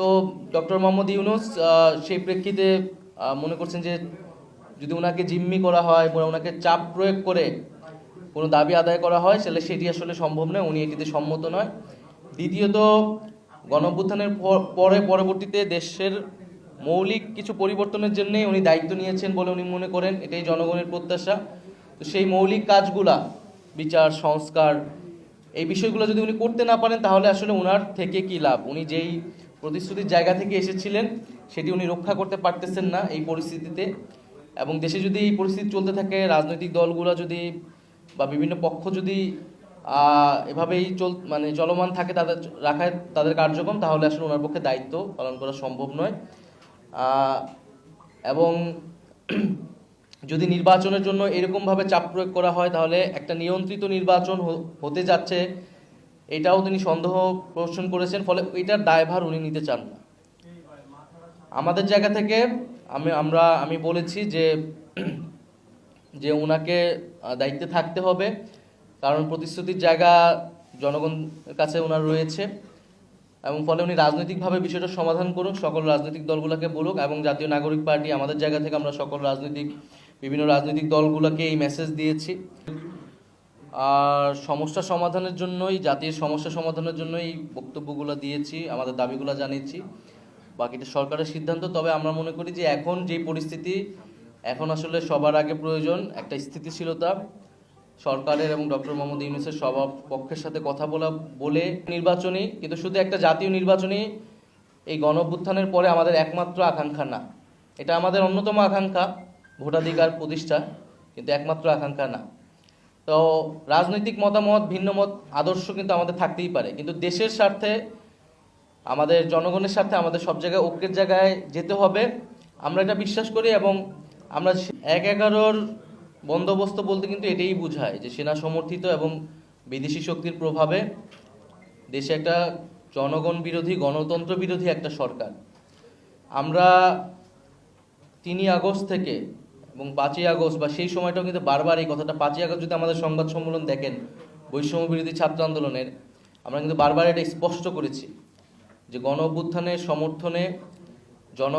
তো ডক্টর মোহাম্মদ ইউনুস সেই প্রেক্ষিতে মনে করছেন যে যদি ওনাকে জিম্মি করা হয় বা ওনাকে চাপ প্রয়োগ করে কোনো দাবি আদায় করা হয়, তাহলে সেটি আসলে সম্ভব নয়। উনি এটিতে সম্মত নয়। দ্বিতীয়ত গণঅভ্যুত্থানের পর- পরে পরবর্তীতে দেশের মৌলিক কিছু পরিবর্তনের জন্য উনি দায়িত্ব নিয়েছেন বলে উনি মনে করেন। এটাই জনগণের প্রত্যাশা। তো সেই মৌলিক কাজগুলা, বিচার, সংস্কার, এই বিষয়গুলো যদি উনি করতে না পারেন, তাহলে আসলে ওনার থেকে কি লাভ? উনি যেই প্রতিশ্রুতির জায়গা থেকে এসেছিলেন, সেটি উনি রক্ষা করতে পারতেছেন না এই পরিস্থিতিতে। এবং দেশে যদি এই পরিস্থিতি চলতে থাকে, রাজনৈতিক দলগুলো যদি বা বিভিন্ন পক্ষ যদি এভাবেই চল মানে চলমান থাকে তাদের, রাখায় তাদের কার্যক্রম, তাহলে আসলে ওনার পক্ষে দায়িত্ব পালন করা সম্ভব নয়। এবং যদি নির্বাচনের জন্য এরকমভাবে চাপ প্রয়োগ করা হয়, তাহলে একটা নিয়ন্ত্রিত নির্বাচন হতে যাচ্ছে। এটাও তিনি সন্দেহ প্রশ্ন করেছেন, ফলে এটার দায়ভার উনি নিতে চান না। আমাদের জায়গা থেকে আমি, আমরা, আমি বলেছি যে যে ওনাকে দায়িত্বে থাকতে হবে, কারণ প্রতিশ্রুতির জায়গা জনগণের কাছে ওনার রয়েছে এবং ফলে উনি রাজনৈতিকভাবে বিষয়টা সমাধান করুক, সকল রাজনৈতিক দলগুলোকে বলুক এবং জাতীয় নাগরিক পার্টি, আমাদের জায়গা থেকে আমরা সকল রাজনৈতিক, বিভিন্ন রাজনৈতিক দলগুলোকে এই মেসেজ দিয়েছি। আর সমস্যা সমাধানের জন্যই, জাতির সমস্যা সমাধানের জন্যই বক্তব্যগুলো দিয়েছি, আমাদের দাবিগুলো জানিয়েছি। বাকিটা সরকারের সিদ্ধান্ত, তবে আমরা মনে করি যে এখন যে পরিস্থিতি, এখন আসলে সবার আগে প্রয়োজন একটা স্থিতিশীলতা। সরকারের এবং ডক্টর মোহাম্মদ ইউনুসের সবার পক্ষের সাথে কথা বলা, বলে নির্বাচনী, কিন্তু শুধু একটা জাতীয় নির্বাচনী, এই গণ পরে আমাদের একমাত্র আকাঙ্ক্ষা না। এটা আমাদের অন্যতম আকাঙ্ক্ষা, ভোটাধিকার প্রতিষ্ঠা, কিন্তু একমাত্র আকাঙ্ক্ষা না। তো রাজনৈতিক মতামত, ভিন্ন মত, আদর্শ কিন্তু আমাদের থাকতেই পারে। কিন্তু দেশের স্বার্থে, আমাদের জনগণের স্বার্থে আমাদের সব জায়গায়, ঐক্যের জায়গায় যেতে হবে। আমরা এটা বিশ্বাস করি এবং আমরা এক এগারোর বন্দোবস্ত বলতে কিন্তু এটাই বোঝায় যে সেনা সমর্থিত এবং বিদেশি শক্তির প্রভাবে দেশে একটা জনগণ বিরোধী, গণতন্ত্র বিরোধী একটা সরকার। আমরা তিনই আগস্ট থেকে এবং পাঁচই আগস্ট বা সেই সময়টাও কিন্তু বারবার এই কথাটা, পাঁচই আগস্ট যদি আমাদের সংবাদ সম্মেলন দেখেন, বৈষম্য বিরোধী ছাত্র আন্দোলনের, আমরা কিন্তু বারবার এটা স্পষ্ট করেছি যে গণ অভ্যুত্থানের সমর্থনে জন